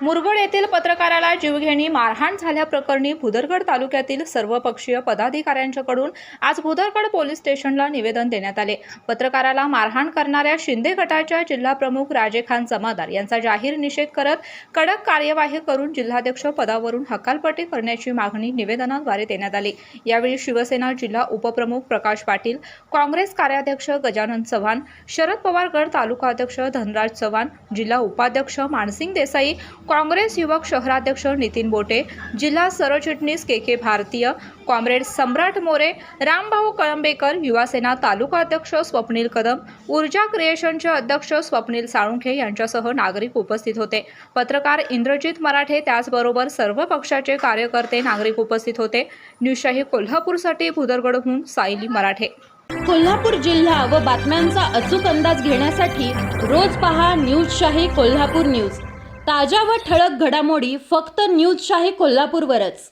मुरगड येथील पत्रकाराला जीवघेणी मारहाण झाल्याप्रकरणी भुदरगड तालुक्यातील सर्वपक्षीय पदाधिकाऱ्यांच्याकडून आज भुदरगड पोलीस स्टेशनला निवेदन देण्यात आले. पत्रकाराला मारहाण करणाऱ्या शिंदे गटाच्या जिल्हाप्रमुख राजे खान जमादार यांचा जाहीर निषेध करत कडक कार्यवाही करून जिल्हाध्यक्ष पदावरून हकालपट्टी करण्याची मागणी निवेदनाद्वारे देण्यात आली. यावेळी शिवसेना जिल्हा उपप्रमुख प्रकाश पाटील काँग्रेस कार्याध्यक्ष गजानन चव्हाण शरद पवार तालुकाध्यक्ष तालुका अध्यक्ष धनराज चव्हाण जिल्हा उपाध्यक्ष मानसिंग देसाई काँग्रेस युवक शहराध्यक्ष नितीन बोटे जिल्हा सरचिटणीस K K Bhartiya comrade Samrat More Rambhau Kalambekar Yuvasena taluka अध्यक्ष स्वप्नील कदम ऊर्जा क्रिएशनचे अध्यक्ष स्वप्नील साळुंखे यांच्यासह नागरिक उपस्थित होते. पत्रकार इंद्रजित मराठे त्याचबरोबर सर्व पक्षाचे कार्यकर्ते नागरिक उपस्थित होते. न्यूजशाही कोल्हापूरसाठी भुदरगडहून सायली मराठे. कोल्हापूर जिल्हा व बातम्यांचा अचूक अंदाज घेण्यासाठी रोज पहा न्यूजशाही कोल्हापूर न्यूज. ताज्या व ठळक घडामोडी फक्त न्यूजशाही कोल्हापूरवरच.